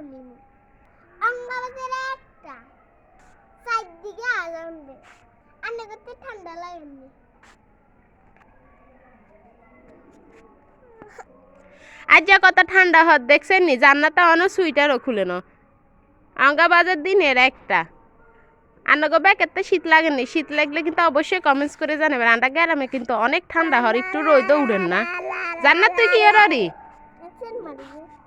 খুলি অঙ্গাবাজারে একটা। চারদিকে আলাম দে। আন্না করতে ঠান্ডা লাগেনি আজ যা কত ঠান্ডা হত দেখছেন নি? জান্নাতে অন সুইটারও খুলে ন। আঙ্গা বাজার দিনের একটা। আন্নাগো ব্যাকেতে শীত লাগেনি শীত লাগলে কিন্তু অবশ্যই কমেন্টস করে জানাবেন। আন্ডা গ্রামে কিন্তু অনেক ঠান্ডা হর। একটু রোদও উঠেন না। জান্নাত তুই কি এরি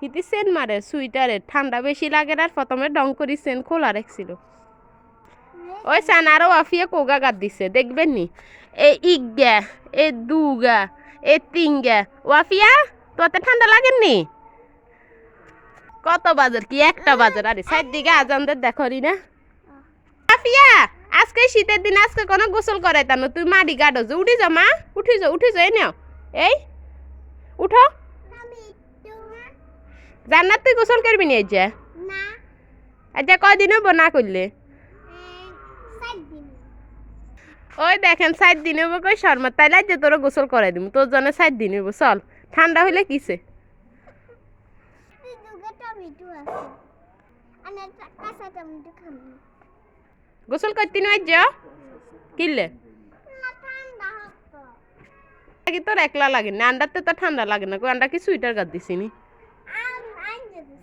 হিতি সেন মারে, সুইটারে। ঠান্ডা বেশি লাগে আর প্রথমে ডং করি সেন খোলা রাখছিল। ওই সান আরও আফিয়া কোগা গাদ দিছে, দেখবেন নি? এ ইগা এ দুগা, এ তিনগা। ওয়াফিয়া তোতে ঠান্ডা লাগেননি কত বাজার কি একটা বাজার, আরে সাইড দিকে আজানদের দেখরি না? আফিয়া, আজকে শীতের দিন, আজকে কোনো গোসল করাই তা তুই মাটি গাড়ো যে, উঠি যা মা, উঠি যা উঠি যা, এই নাও। এই, উঠো। জান্নাত তুই গোসল করবি নি এই যে না। আচ্ছা কয়দিন হব না করলে? ওই দেখেন সাত দিন হব কই শর্মা। তাইলে আজ তোরা গোসল করাই দিম। তোর জন্য সাত দিন হব চল। ঠান্ডা হইলে কিসে? গোসল করতে কিনলে না ঠান্ডা হতো। কি তোর একলা লাগে না আন্ডারতে তো ঠান্ডা লাগে না। কই আন্ডা কি সুইটার গাদ দিছি নি আম আন যদি সেইটা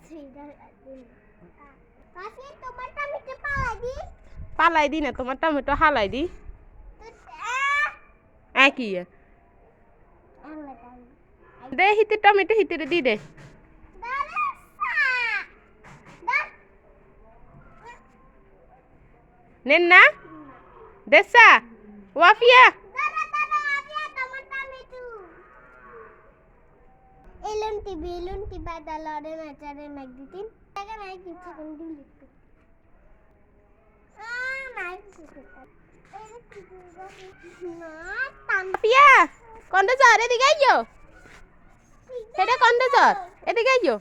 দিন পাশে তোমার টমেটো পালা দি পালাই দি না তোমার টমেটো হালাই দি একই আল্লাহ তাআলা দে হিতে টমেটো হিতে দি দে নেন না দেসা ওয়াফিয়া না তাম কন্ডে জ্বর এদিকে আইয়ো সেটা কন্ডে জ্বর এদিকে আইয়ো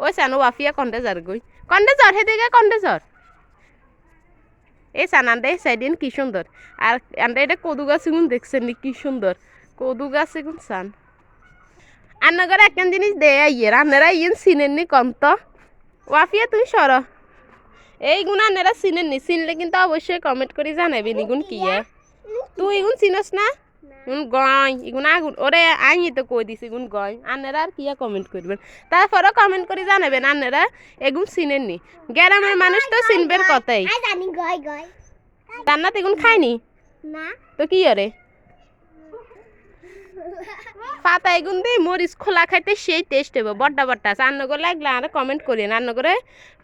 ওই সানু ওয়াফিয়া কন্ডে জ্বর গই। কন্ডে জ্বর সেদিকে জ্বর এই সান আন্ডে সাইডিন কি সুন্দর। আর আন্ডে এটা কদু গাছ দেখছেন কি সুন্দর। কদু গাছ সান। আন্নগর একখান জিনিস দে আইয়ের আন্নারা ইয়েন চিনেন নি কন্ত ওয়াফিয়া তুই সর এই গুণ আন্নারা চিনেন নি চিনলে কিন্তু অবশ্যই কমেন্ট করে জানাবি নিগুন কি তুই এগুন চিনস না ইগুন গয় ইগুন আগুন ওরে আইনি তো কই দিছি ইগুন গয় আন্নারা আর কিয়া কমেন্ট করবেন তারপরও কমেন্ট করে জানাবেন আন্নারা এগুন চিনেন নি গ্রামের মানুষ তো চিনবের কথাই আই জানি গয় গয় রান্নাত এগুন খায়নি না তো কি আরে পাতা এগুন দিয়ে মরিচ খোলা খাইতে সেই টেস্ট হইব। বড্ডা বড্ডা আছে। আন্ন করে লাগলে আর কমেন্ট করি। না আন্ন করে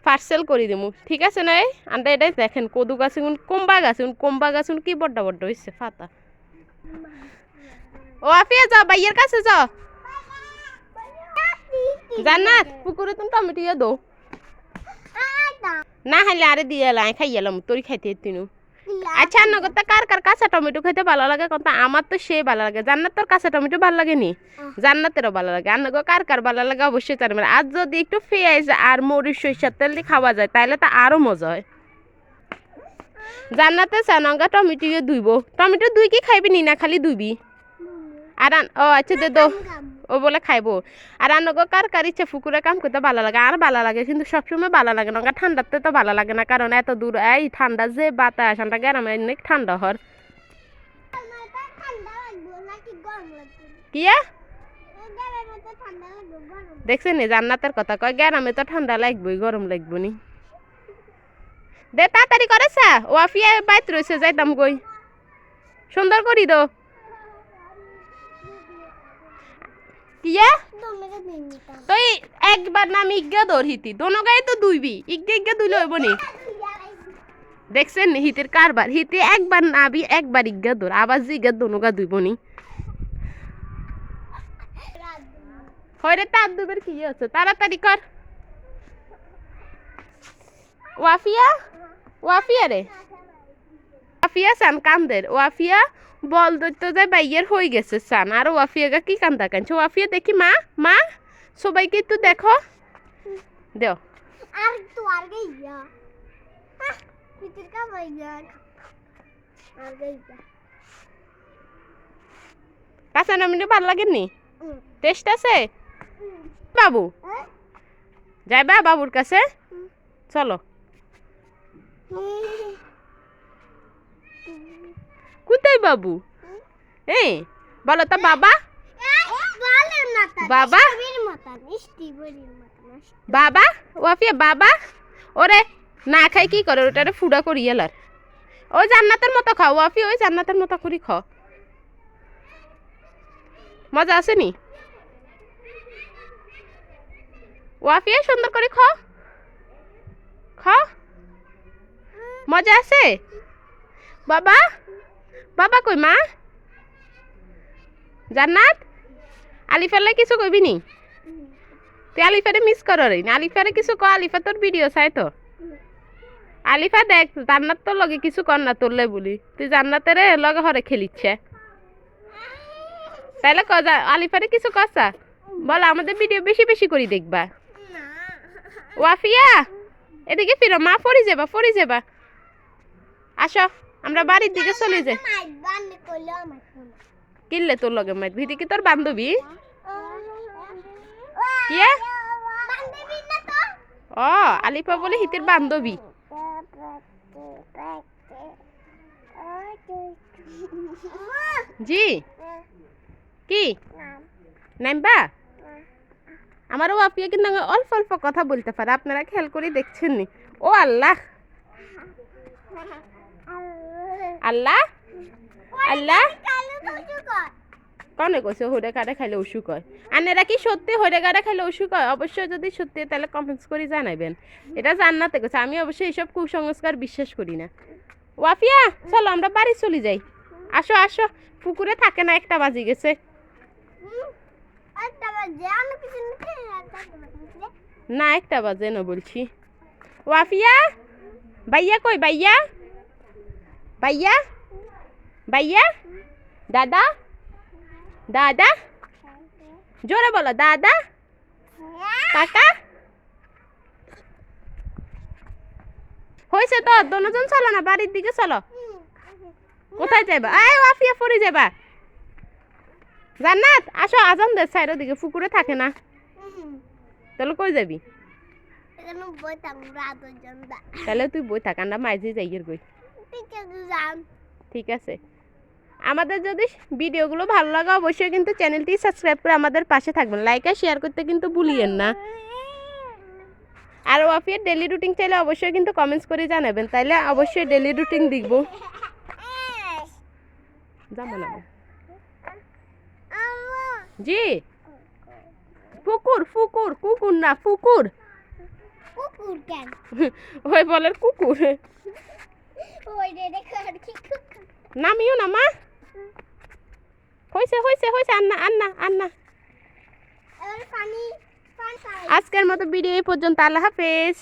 পার্সেল করে দিমু। ঠিক আছে না আন্ডা এটাই দেখেন, কদু গাছ এগুন কোম্বা গাছ এগুন কোম্বা গাছ কি বড্ডা বড্ডা হয়েছে পাতা। ও আফিয়া, যাও বাইয়ের কাছে যাও। জান্নাত, পুকুরে তুমি টমেটো দো না হাইলে আরে দিয়ে এলাম খাই এলাম তোর খাইতে তিনু আচ্ছা নগরটা কার কার কাঁচা টমেটো খেতে ভালো লাগে? কিন্তু আমার তো সেই ভালো লাগে। জান্নাত তোর কাঁচা টমেটো ভালো লাগে নি জান্নাতেরও ভালো লাগে। আর নগর কার কার ভালো লাগে? অবশ্যই জানবেন। আর যদি একটু পেঁয়াজ আর মরিচ সরিষার তেল দিয়ে খাওয়া যায় তাহলে তো আরও মজা হয়। জান্নাতে চানঙ্গা টমেটো দুইব। টমেটো দুই কি খাইবি নি? না খালি দুইবি? আর ও আচ্ছা দে দো। ও বলে খাইবো। আর আনগো কার কার ইচ্ছা ফুকুরে কাম করতে ভালো লাগে, আর ভালো লাগে, কিন্তু সবসময় ভালো লাগে না। ঠান্ডাতে তো ভালো লাগে না, কারণ এত দূর, এই ঠান্ডা যে বাতাস, ঠান্ডা গ্রামে অনেক ঠান্ডা হর। কিয়া? দেখছেন জান্নাতের কথা কয়, গ্রামে তো ঠান্ডা লাগবই, গরম লাগবো নি দে, তাড়াতাড়ি করেছা ওয়াফিয়া বাইত রয়েছে যাইতাম কই। সুন্দর করি দো। কিয়া তোমাকে দিন নিতাম তুই একবার নাম ইজ্ঞা দৌড় হিতি। দোনো গায়ে তো দুইবি। ইজ্ঞা ইজ্ঞা দুইলে হইব নি। দেখছেন নি হিতির কারবার? হিতি একবার নাবি একবার ইজ্ঞা দৌড়। আবার দোনো গা দুইব নি। তার দুবের কি আছে তাড়াতাড়ি কর। ওয়াফিয়া? ওয়াফিয়া রে? ওয়াফিয়া সান কান্দের। ওয়াফিয়া? বল দৈত্য যায় বাইয়ের হয়ে গেছে সান আর ওয়াফিয়াগা কি কান্দা কানছে ওয়াফিয়া দেখি মা মা সবাইকে একটু দেখো। দেও। আর তো আর গইয়া পিতির কা ভাইয়া আর গইয়া কাঁচা নামিনে ভালো লাগেনি টেস্ট আছে? বাবু। যাইবা বাবুর কাছে? চলো। কোথায় বাবু? এই, বলো তো বাবা। বাবা? বাবা? ওয়াফিয়া বাবা? ওরে, না খাই কি করে? ওটারে ফুডা করি এলার। ওই জান্নাতের মতো খাও। ওয়াফি ওই জান্নাতের মতো করি খাও। মজা আছে নি? ওয়াফিয়া সুন্দর করে খাও। খাও। মজা আছে? বাবা? বাবা কই, মা? জান্নাত? আলিফাল্লা কিছু কইবি নি? তুই আলিফারে মিস করো রে আলিফারে কিছু ক, আলিফা তোর ভিডিও চাই তো। আলিফা দেখ, জান্নাত তোর লগে কিছু কর না তোরলে বলি। তুই জান্নাতের লগে হরে খেলিচ্ছে। তাহলে ক আলিফারে কিছু কসা বল, আমাদের ভিডিও বেশি বেশি করে দেখবা। ওয়াফিয়া, এদিকে ফিরো, মা ফরি যাবা ফরি যাবা। আসো। আমরা বাড়ির দিকে চলে যাই। কিনলে তোর লগে মাইত ভিদি কি তোর বান্ধবী? তো? ও আলিফা বলে হিতের বান্ধবী। জি। কি? নাইবা আমারও আপিয়া কিন্তু অল্প অল্প কথা বলতে পারে। আপনারা খেয়াল করে দেখছেন নি ও আল্লাহ। আল্লাহ? আল্লাহ? কনে কইছে হইরে কাটে খাইলে অসুখ হয় আনেরা কি সত্যি হইরে কাটে খাইলে অসুখ হয় অবশ্যই যদি সত্যি তাহলে কমেন্টস করে জানাবেন এটা জান্নাতে কইছে। আমি অবশ্যই এইসব কুসংস্কার বিশ্বাস করি না। ওয়াফিয়া চলো আমরা বাড়ি চলে যাই। আসো আসো। পুকুরে থাকে না একটা বাজি গেছে। না একটা বাজে না বলছি। ওয়াফিয়া? ভাইয়া কই ভাইয়া? ভাইয়া ভাইয়া দাদা দাদা জোরে বলো দাদা কাকা হয়েছে তো দোনোজন চলো না বাড়ির দিকে চলো কোথায় যাইবা আয় ওয়াফিয়া পড়ে যাবা জান্নাত আসো আজান দে সাইডের দিকে পুকুরে থাকে না তাহলে কই যাবি তাহলে তুই বই থাক আমরা মাঝে যাইয়ের গই ঠিক আছে আমাদের যদি ভিডিওগুলো ভালো লাগে অবশ্যই কিন্তু চ্যানেলটি সাবস্ক্রাইব করে আমাদের পাশে থাকবেন লাইক আর শেয়ার করতে কিন্তু ভুলিয়েন না আর ওয়াফিয়ার ডেলি রুটিন চাইলে অবশ্যই কিন্তু কমেন্টস করে জানাবেন তাইলে অবশ্যই ডেলি রুটিন দেখব জি ফুকুর ফুকুর কুকুর না ফুকুর কুকুর কেন ওই বলের কুকুর নামিও না মা। হয়েছে হয়েছে হয়েছে আন্না আন্না আন্না। আজকের মতো ভিডিও এই পর্যন্ত আল্লাহ হাফেজ।